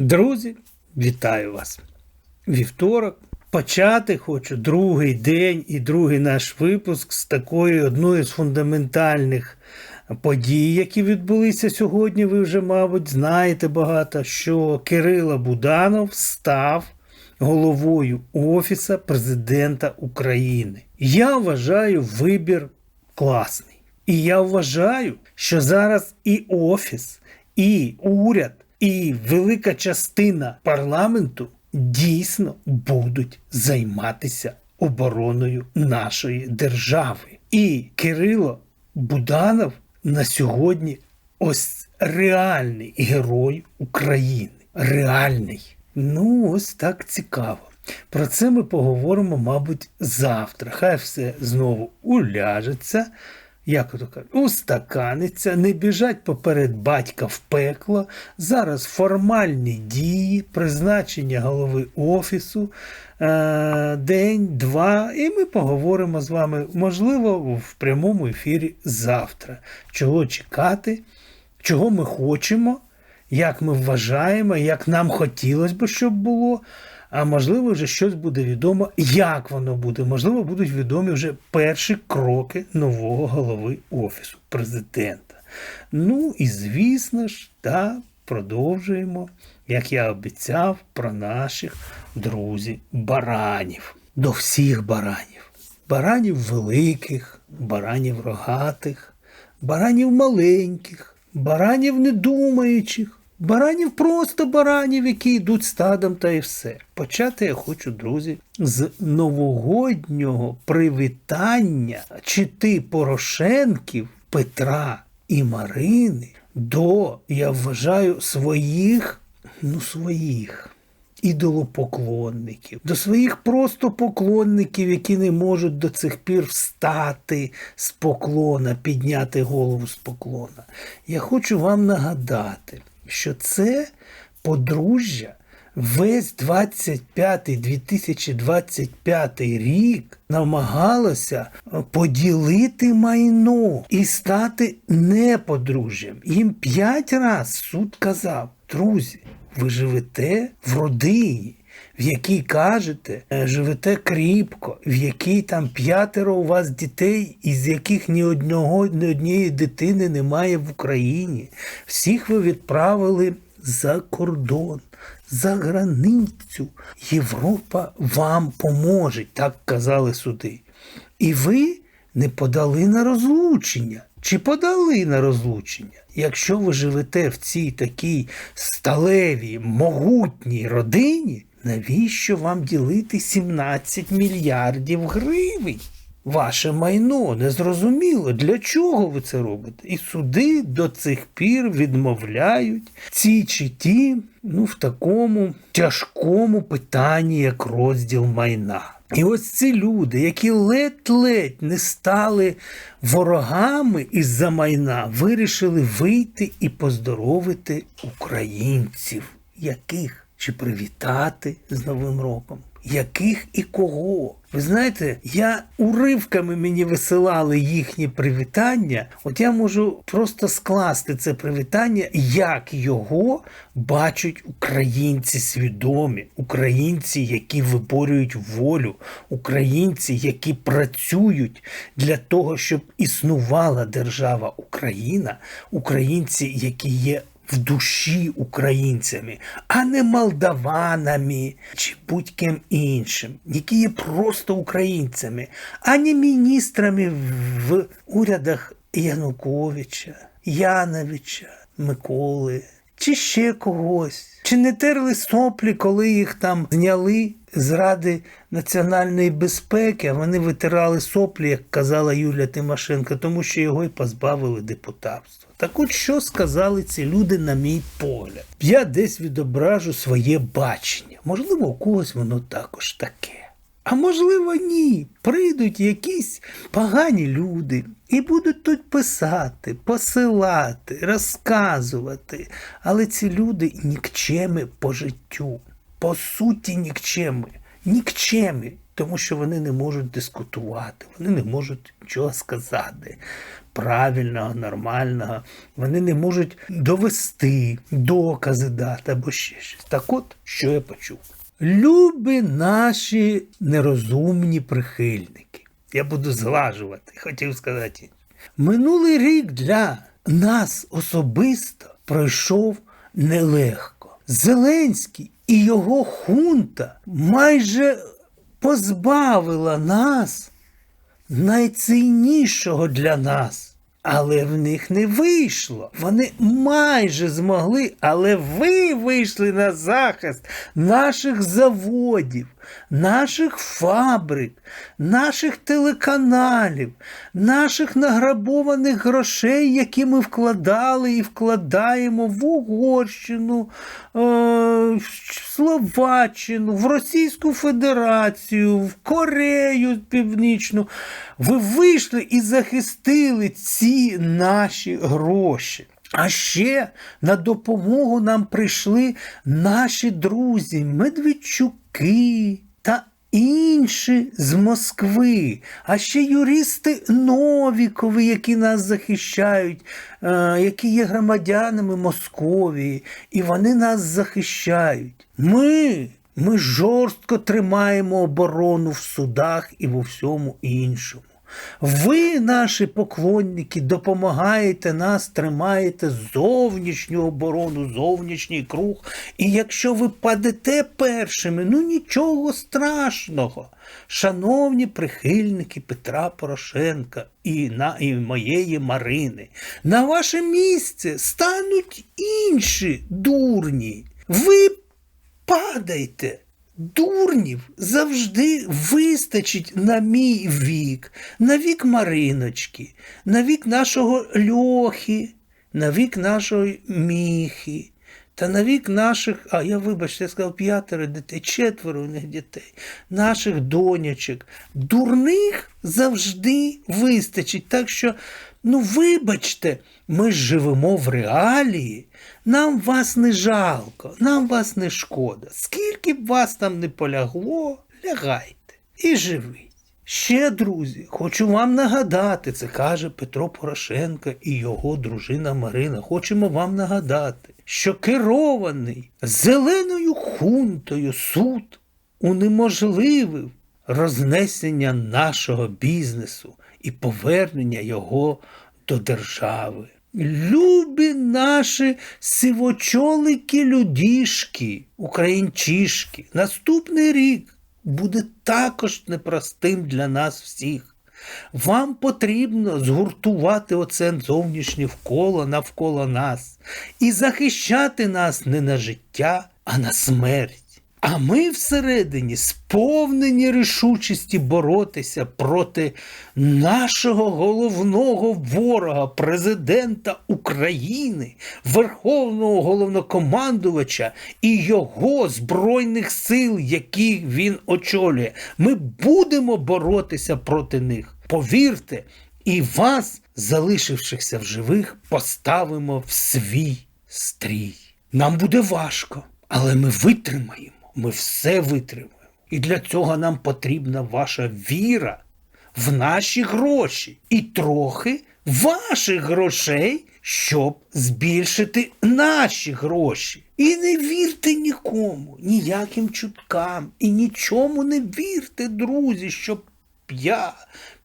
Друзі, вітаю вас! Вівторок. Почати хочу другий день і другий наш випуск з такої одної з фундаментальних подій, які відбулися сьогодні. Ви вже, мабуть, знаєте багато, що Кирило Буданов став головою Офіса президента України. Я вважаю вибір класний. І я вважаю, що зараз і офіс, і уряд, і велика частина парламенту дійсно будуть займатися обороною нашої держави. І Кирило Буданов на сьогодні ось реальний герой України. Реальний. Ну, ось так цікаво. Про це ми поговоримо, мабуть, завтра. Хай все знову уляжеться, як то кажуть, устаканиться, не біжать поперед батька в пекло. Зараз формальні дії, призначення голови офісу, е, день, два, і ми поговоримо з вами, можливо, в прямому ефірі завтра. Чого чекати, чого ми хочемо, як ми вважаємо, як нам хотілося б, щоб було. А можливо, вже щось буде відомо, як воно буде. Можливо, будуть відомі вже перші кроки нового голови Офісу президента. Ну і звісно ж, та продовжуємо, як я обіцяв, про наших друзів баранів. До всіх баранів. Баранів великих, баранів рогатих, баранів маленьких, баранів недумаючих. Баранів просто баранів, які йдуть стадом та і все. Почати я хочу, друзі, з новогоднього привітання чити Порошенків Петра і Марини до, я вважаю, своїх, ну своїх. Ідолопоклонників, до своїх просто поклонників, які не можуть до цих пір встати з поклона, підняти голову з поклона. Я хочу вам нагадати, що це подружжя весь 25-2025 рік намагалося поділити майно і стати неподружжям. Їм п'ять разів суд казав, друзі, ви живете в родині. В якій кажете, живете кріпко, в якій там п'ятеро у вас дітей, із яких ні одного, ні однієї дитини немає в Україні. Всіх ви відправили за кордон, за границю. Європа вам поможе, так казали суди. І ви не подали на розлучення. Чи подали на розлучення? Якщо ви живете в цій такій сталевій, могутній родині, навіщо вам ділити 17 мільярдів гривень? Ваше майно незрозуміло, для чого ви це робите? І суди до цих пір відмовляють ці чи ті ну, в такому тяжкому питанні, як розділ майна. І ось ці люди, які ледь-ледь не стали ворогами із-за майна, вирішили вийти і поздоровити українців, яких чи привітати з Новим роком. Яких і кого? Ви знаєте, я уривками мені висилали їхні привітання. От я можу просто скласти це привітання, як його бачать українці свідомі, українці, які виборюють волю, українці, які працюють для того, щоб існувала держава Україна, українці, які є в душі українцями, а не молдаванами чи будь-ким іншим, які є просто українцями, а не міністрами в урядах Януковича, Яновича, Миколи. Чи ще когось, чи не терли соплі, коли їх там зняли з Ради національної безпеки, а вони витирали соплі, як казала Юлія Тимошенко, тому що його й позбавили депутатства. Так от що сказали ці люди, на мій погляд? Я десь відображу своє бачення. Можливо, у когось воно також таке. А можливо, ні. Прийдуть якісь погані люди і будуть тут писати, посилати, розказувати. Але ці люди нікчеми по життю, по суті, нікчеми. Нікчеми. тому що вони не можуть дискутувати, вони не можуть нічого сказати правильного, нормального, вони не можуть довести докази дати або ще щось. Так от, що я почув. Любі наші нерозумні прихильники. Я буду зглажувати, хотів сказати. Минулий рік для нас особисто пройшов нелегко. Зеленський і його хунта майже позбавила нас найціннішого для нас. Але в них не вийшло. Вони майже змогли, але ви вийшли на захист наших заводів, наших фабрик, наших телеканалів, наших награбованих грошей, які ми вкладали і вкладаємо в Угорщину, е, в Словаччину, в Російську Федерацію, в Корею Північну. Ви вийшли і захистили ці наші гроші. А ще на допомогу нам прийшли наші друзі Медведчуки та інші з Москви, а ще юристи Новікови, які нас захищають, е, які є громадянами Московії, і вони нас захищають. Ми. Ми жорстко тримаємо оборону в судах і в всьому іншому. Ви, наші поклонники, допомагаєте нас, тримаєте зовнішню оборону, зовнішній круг. І якщо ви падете першими, ну нічого страшного. Шановні прихильники Петра Порошенка і, на, і моєї Марини, на ваше місце стануть інші дурні. Ви падайте. Дурнів завжди вистачить на мій вік, на вік Мариночки, на вік нашого Льохи, на вік нашої міхи, та на вік наших, а я вибачте, я сказав п'ятеро дітей, четверо у них дітей, наших донячок. Дурних завжди вистачить. Так що, ну, вибачте, ми ж живемо в реалії. Нам вас не жалко, нам вас не шкода. Скільки б вас там не полягло, лягайте і живіть. Ще, друзі, хочу вам нагадати, це каже Петро Порошенко і його дружина Марина. Хочемо вам нагадати, що керований зеленою хунтою суд унеможливив рознесення нашого бізнесу і повернення його до держави. Любі наші сивочолики людішки, українчишки, наступний рік буде також непростим для нас всіх. Вам потрібно згуртувати оце зовнішнє вколо навколо нас і захищати нас не на життя, а на смерть. А ми всередині сповнені рішучості боротися проти нашого головного ворога, президента України, Верховного головнокомандувача і його Збройних сил, які він очолює. Ми будемо боротися проти них. Повірте, і вас, залишившихся в живих, поставимо в свій стрій. Нам буде важко, але ми витримаємо. Ми все витримаємо. І для цього нам потрібна ваша віра в наші гроші і трохи ваших грошей, щоб збільшити наші гроші. І не вірте нікому, ніяким чуткам, і нічому не вірте, друзі, щоб я,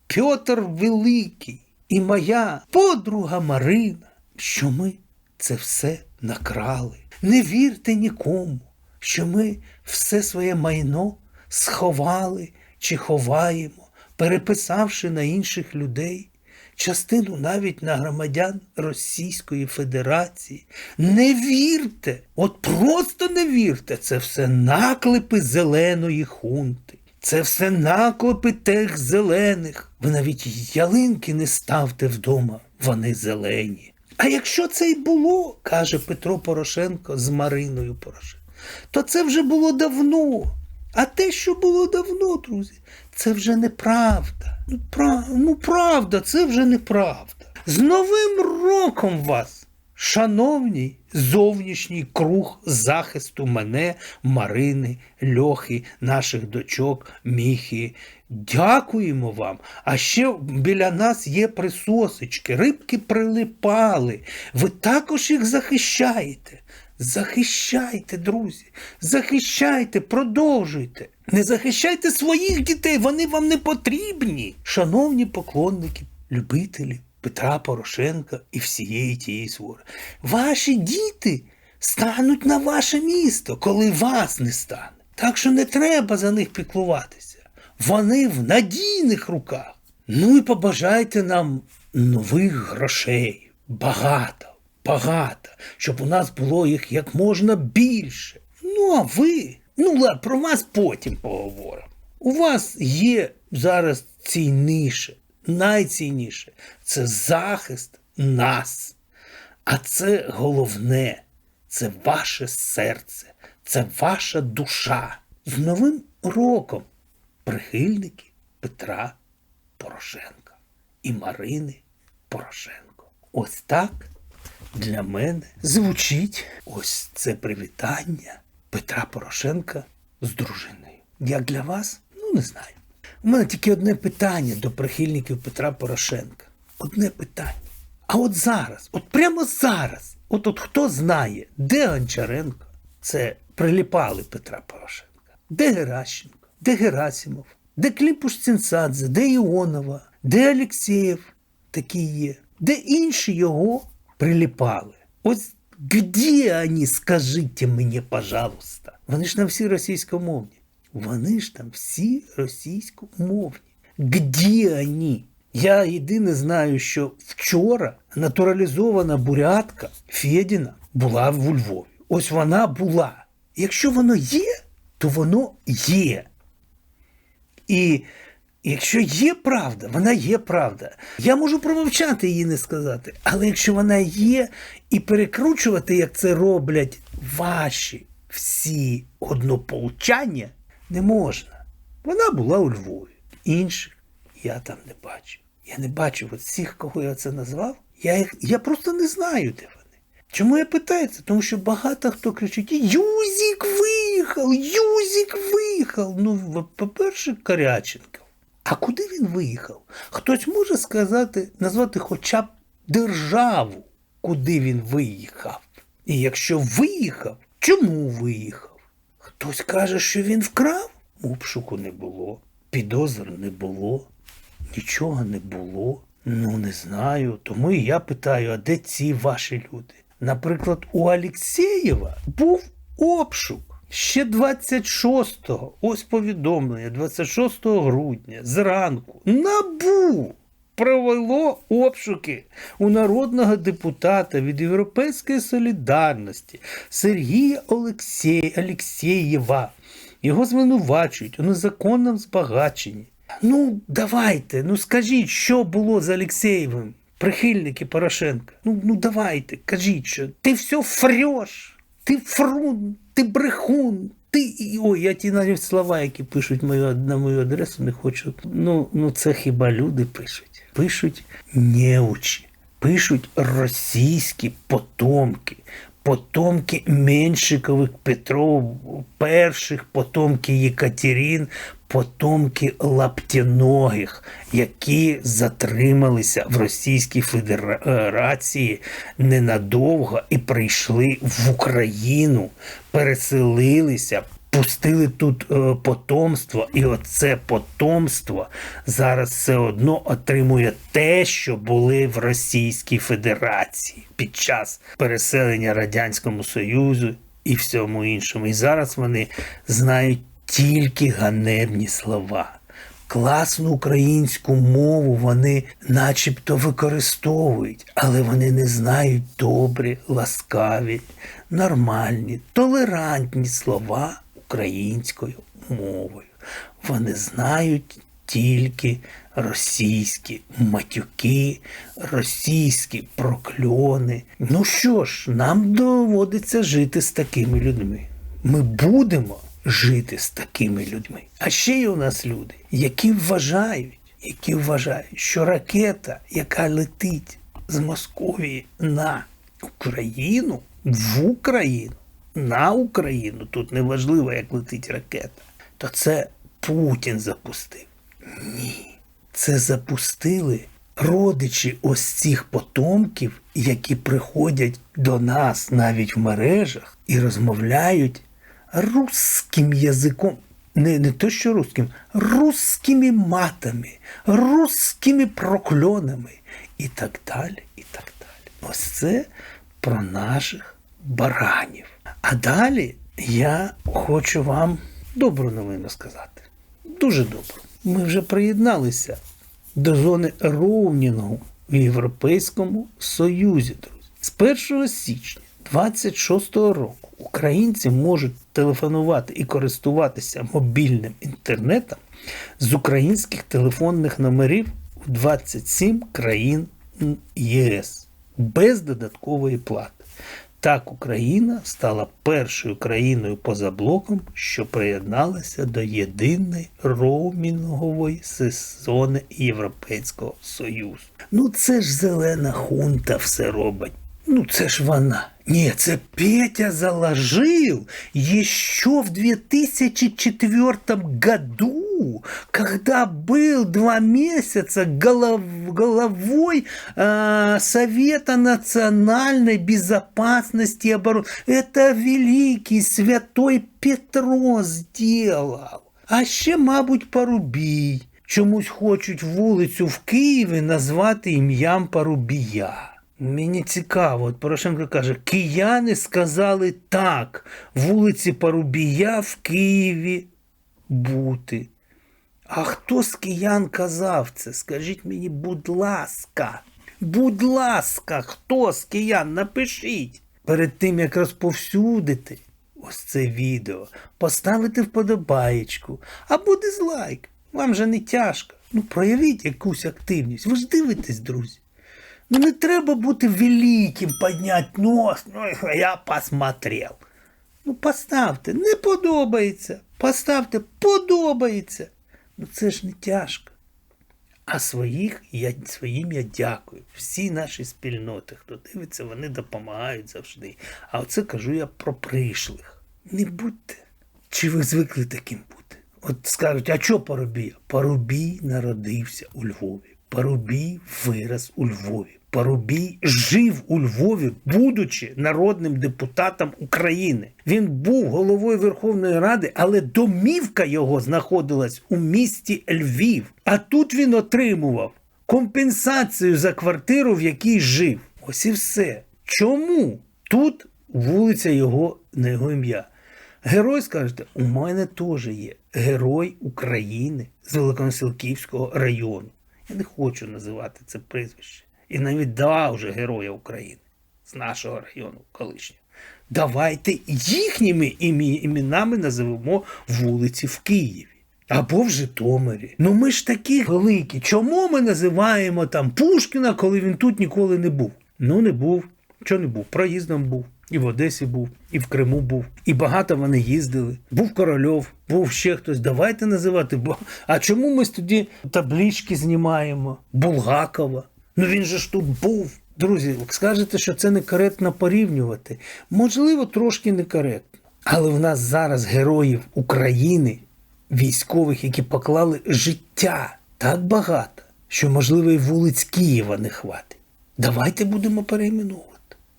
Пьотр Великий і моя подруга Марина, що ми це все накрали. Не вірте нікому що ми все своє майно сховали чи ховаємо, переписавши на інших людей, частину навіть на громадян Російської Федерації. Не вірте, от просто не вірте, це все наклепи зеленої хунти. Це все наклепи тих зелених. Ви навіть ялинки не ставте вдома, вони зелені. А якщо це й було, каже Петро Порошенко з Мариною Порошенко то це вже було давно. А те, що було давно, друзі, це вже неправда. Ну, прав... ну правда, це вже неправда. З Новим роком вас, Шановний зовнішній круг захисту мене, Марини, Льохи, наших дочок, Міхи. Дякуємо вам. А ще біля нас є присосочки, рибки прилипали. Ви також їх захищаєте. Захищайте, друзі, захищайте, продовжуйте. Не захищайте своїх дітей, вони вам не потрібні. Шановні поклонники, любителі Петра Порошенка і всієї тієї свори. Ваші діти стануть на ваше місто, коли вас не стане. Так що не треба за них піклуватися. Вони в надійних руках. Ну і побажайте нам нових грошей. Багато, багато, щоб у нас було їх як можна більше. Ну, а ви, ну ладно, про вас потім поговоримо. У вас є зараз цінніше, найцінніше це захист нас. А це головне, це ваше серце, це ваша душа. З Новим роком прихильники Петра Порошенка і Марини Порошенко. Ось так для мене звучить ось це привітання Петра Порошенка з дружиною. Як для вас? Ну не знаю. У мене тільки одне питання до прихильників Петра Порошенка. Одне питання. А от зараз, от прямо зараз, от от хто знає, де Гончаренко? Це приліпали Петра Порошенка. Де Геращенко? Де Герасимов? Де Кліпуш Цінцадзе, де Іонова, де Алексєєв такі є, де інші його приліпали. Ось де вони, скажіть мені, пожалуйста. Вони ж там всі російськомовні. Вони ж там всі російськомовні. Где вони? Я єдине знаю, що вчора натуралізована бурятка Федіна була в Львові. Ось вона була. Якщо воно є, то воно є. І якщо є правда, вона є правда. Я можу промовчати її не сказати. Але якщо вона є, і перекручувати, як це роблять ваші всі однополчання, не можна. Вона була у Львові. Інших я там не бачив. Я не бачив от всіх, кого я це назвав. Я їх, я просто не знаю, де вони. Чому я питаю це? Тому що багато хто кричить: Юзік виїхав! Юзік виїхав! Ну, по-перше, Каряченко. А куди він виїхав? Хтось може сказати, назвати хоча б державу, куди він виїхав. І якщо виїхав, чому виїхав? Хтось каже, що він вкрав? Обшуку не було, підозр не було, нічого не було. Ну, не знаю. Тому і я питаю, а де ці ваші люди? Наприклад, у Алєксєєва був обшук ще 26-го, ось повідомлення, 26 грудня, зранку, набу провело обшуки у народного депутата від Європейської солідарності Сергія Олексє... Алєксєєва. Його звинувачують у незаконному збагаченні. Ну, давайте, ну скажіть, що було з Алєксєєвим? Прихильники Порошенка. Ну, ну давайте, кажіть, що ти все фреш, ти фрун, ти брехун, ти. Ой, я ті навіть слова, які пишуть мою, на мою адресу, не хочу. Ну, ну це хіба люди пишуть? Пишуть неучі, пишуть російські потомки. Потомки Меншикових Петров, перших потомки Єкатерін, потомки лаптіногих, які затрималися в Російській Федерації ненадовго і прийшли в Україну, переселилися. Пустили тут е, потомство, і оце потомство зараз все одно отримує те, що були в Російській Федерації під час переселення Радянському Союзу і всьому іншому. І зараз вони знають тільки ганебні слова. Класну українську мову вони начебто використовують, але вони не знають добрі, ласкаві, нормальні, толерантні слова українською мовою. Вони знають тільки російські матюки, російські прокльони. Ну що ж, нам доводиться жити з такими людьми. Ми будемо жити з такими людьми. А ще є у нас люди, які вважають, які вважають, що ракета, яка летить з Московії на Україну, в Україну, на Україну, тут не важливо, як летить ракета, то це Путін запустив. Ні. Це запустили родичі ось цих потомків, які приходять до нас навіть в мережах і розмовляють русським язиком. Не, не то, що русським, русскими матами, русскими прокльонами і так далі. і так далі. Ось це про наших баранів. А далі я хочу вам добру новину сказати. Дуже добру. Ми вже приєдналися до зони роумінгу в Європейському Союзі, друзі. З 1 січня 26 року українці можуть телефонувати і користуватися мобільним інтернетом з українських телефонних номерів в 27 країн ЄС без додаткової плати. Так Україна стала першою країною поза блоком, що приєдналася до єдиної роумінгової сезони Європейського Союзу. Ну це ж зелена хунта все робить. Ну, це ж вона. Ні, це Петя заложил еще в 2004 году, когда был два месяца голов, головой э, Совета национальной безопасности и обороны. Это великий святой Петро сделал. А ще, мабуть, Парубій. Чомусь хочуть вулицю в Києві назвати ім'ям Парубія. Мені цікаво, от Порошенко каже, кияни сказали так, вулиці Парубія в Києві бути. А хто з киян казав це? Скажіть мені, будь ласка, будь ласка, хто з киян? Напишіть. Перед тим, як розповсюдити ось це відео, поставити вподобаєчку або дизлайк. Вам же не тяжко. Ну, проявіть якусь активність. Ви ж дивитесь, друзі. Ну не треба бути великим, підняти нос, ну я посмотрел. Ну, поставте, не подобається. Поставте, подобається. Ну це ж не тяжко. А своїх я, своїм я дякую. Всі наші спільноти, хто дивиться, вони допомагають завжди. А оце кажу я про прийшлих. Не будьте. Чи ви звикли таким бути? От скажуть, а що Парубій? Парубій народився у Львові. Парубій вираз у Львові. Парубій жив у Львові, будучи народним депутатом України. Він був головою Верховної Ради, але домівка його знаходилась у місті Львів. А тут він отримував компенсацію за квартиру, в якій жив. Ось і все. Чому тут вулиця його на його ім'я? Герой, скажете, у мене теж є герой України з Великоносилківського району. Я не хочу називати це прізвище. І навіть два вже героя України з нашого району колишнього. Давайте їхніми іменами називемо вулиці в Києві. Або в Житомирі. Ну ми ж такі великі. Чому ми називаємо там Пушкіна, коли він тут ніколи не був? Ну, не був. Чого не був? Проїздом був. І в Одесі був, і в Криму був, і багато вони їздили. Був Корольов, був ще хтось. Давайте називати. А чому ми тоді таблички знімаємо? Булгакова. Ну він же ж тут був. Друзі, скажете, що це некоректно порівнювати. Можливо, трошки некоректно. Але в нас зараз героїв України, військових, які поклали життя так багато, що, можливо, і вулиць Києва не хватить. Давайте будемо перейменувати.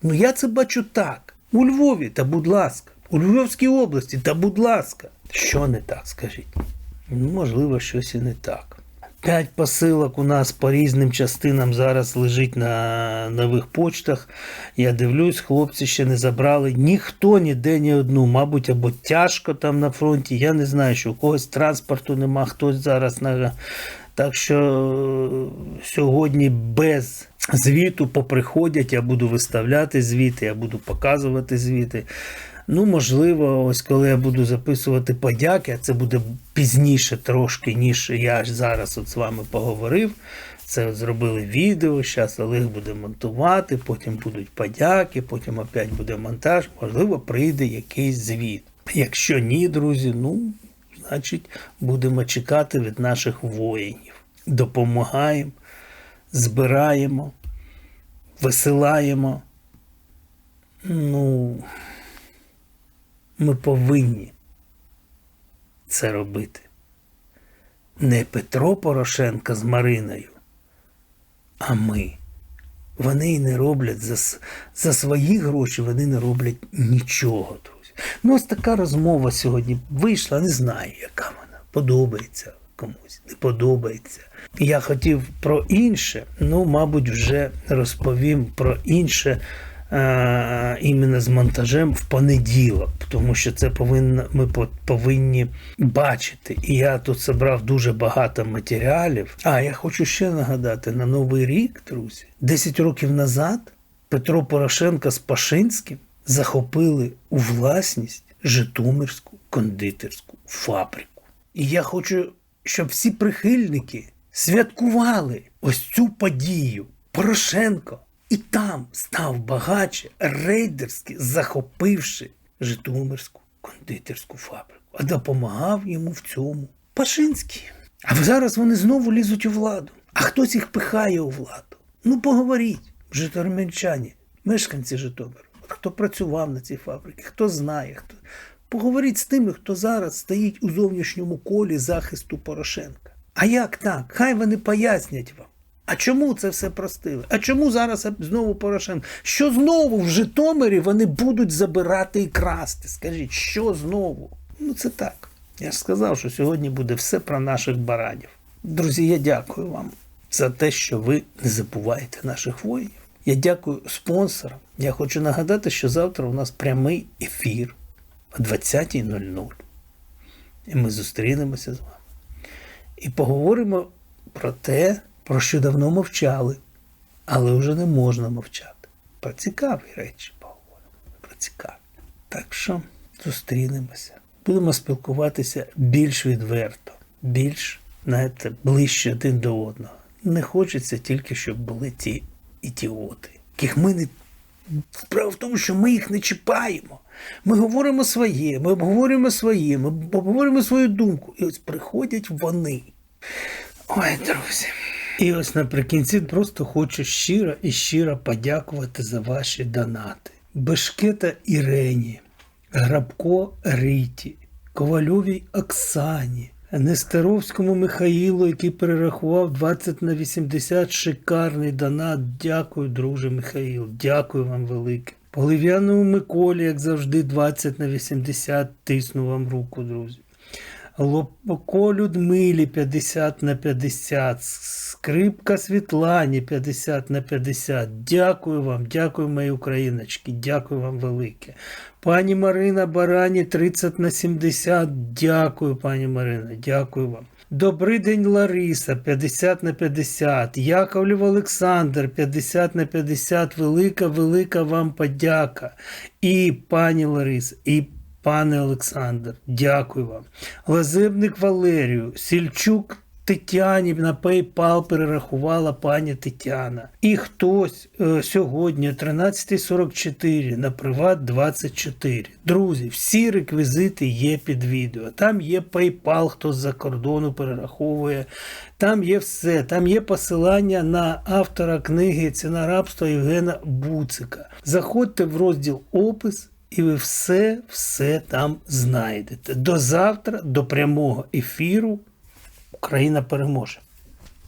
Ну я це бачу так. У Львові, та будь ласка, у Львовській області, та будь ласка. Що не так, скажіть? Ну, можливо, щось і не так. П'ять посилок у нас по різним частинам зараз лежить на нових почтах. Я дивлюсь, хлопці ще не забрали. Ніхто ніде ні одну, мабуть, або тяжко там на фронті. Я не знаю, що у когось транспорту нема, хтось зараз на. Так що е, сьогодні без звіту поприходять, я буду виставляти звіти, я буду показувати звіти. Ну, можливо, ось коли я буду записувати подяки, а це буде пізніше трошки, ніж я зараз от з вами поговорив. Це зробили відео, зараз Олег буде монтувати, потім будуть подяки, потім опять буде монтаж. Можливо, прийде якийсь звіт. Якщо ні, друзі, ну, значить, будемо чекати від наших воїнів. Допомагаємо, збираємо, висилаємо Ну, ми повинні це робити. Не Петро Порошенко з Мариною, а ми. Вони і не роблять за, за свої гроші, вони не роблять нічого, друзі. Ну, ось така розмова сьогодні вийшла, не знаю, яка вона. Подобається комусь, не подобається. Я хотів про інше, ну, мабуть, вже розповім про інше е, іменно з монтажем в понеділок, тому що це повинно, ми по- повинні бачити. І я тут зібрав дуже багато матеріалів. А я хочу ще нагадати: на Новий рік, друзі, 10 років назад Петро Порошенко з Пашинським захопили у власність Житомирську кондитерську фабрику. І я хочу, щоб всі прихильники святкували ось цю подію. Порошенко і там став багаче, рейдерськи захопивши Житомирську кондитерську фабрику, а допомагав йому в цьому Пашинський. А зараз вони знову лізуть у владу. А хтось їх пихає у владу. Ну поговоріть, житомирчані, мешканці Житомира, хто працював на цій фабриці, хто знає, хто. Поговоріть з тими, хто зараз стоїть у зовнішньому колі захисту Порошенка. А як так? Хай вони пояснять вам. А чому це все простили? А чому зараз знову Порошенко? Що знову в Житомирі вони будуть забирати і красти? Скажіть, що знову? Ну це так. Я ж сказав, що сьогодні буде все про наших баранів. Друзі, я дякую вам за те, що ви не забуваєте наших воїнів. Я дякую спонсорам. Я хочу нагадати, що завтра у нас прямий ефір о 20.00. І ми зустрінемося з вами. І поговоримо про те, про що давно мовчали, але вже не можна мовчати. Про цікаві речі поговоримо. Про цікаві. Так що зустрінемося. Будемо спілкуватися більш відверто, більш, знаєте, ближче один до одного. Не хочеться тільки, щоб були ті ідіоти, яких ми не. Справа в тому, що ми їх не чіпаємо. Ми говоримо своє, ми обговорюємо своє, ми обговорюємо свою думку. І ось приходять вони. Ой, друзі. І ось наприкінці просто хочу щиро і щиро подякувати за ваші донати. Бешкета Ірені, Грабко Риті, Ковальовій Оксані, Нестеровському Михаїлу, який перерахував 20 на 80 шикарний донат. Дякую, друже Михаїл. Дякую вам велике. Полив'яному Миколі, як завжди, 20 на 80 тисну вам руку, друзі. Лопоко Людмилі 50 на 50, Скрипка Світлані 50 на 50. Дякую вам, дякую, мої україночки, дякую вам велике. Пані Марина Барані 30 на 70. Дякую, пані Марина, дякую вам. Добрий день, Лариса, 50 на 50. Яковлів Олександр, 50 на 50. Велика, велика вам подяка. І пані Лариса, і Пане Олександр, дякую вам. Лазебник Валерію, Сільчук Тетяні на PayPal перерахувала пані Тетяна. І хтось е, сьогодні о 13.44 на Приват 24. Друзі, всі реквізити є під відео. Там є PayPal, хто з-за кордону перераховує. Там є все. Там є посилання на автора книги Ціна рабства Євгена Буцика. Заходьте в розділ опис. І ви все, все там знайдете. До завтра, до прямого ефіру. Україна переможе.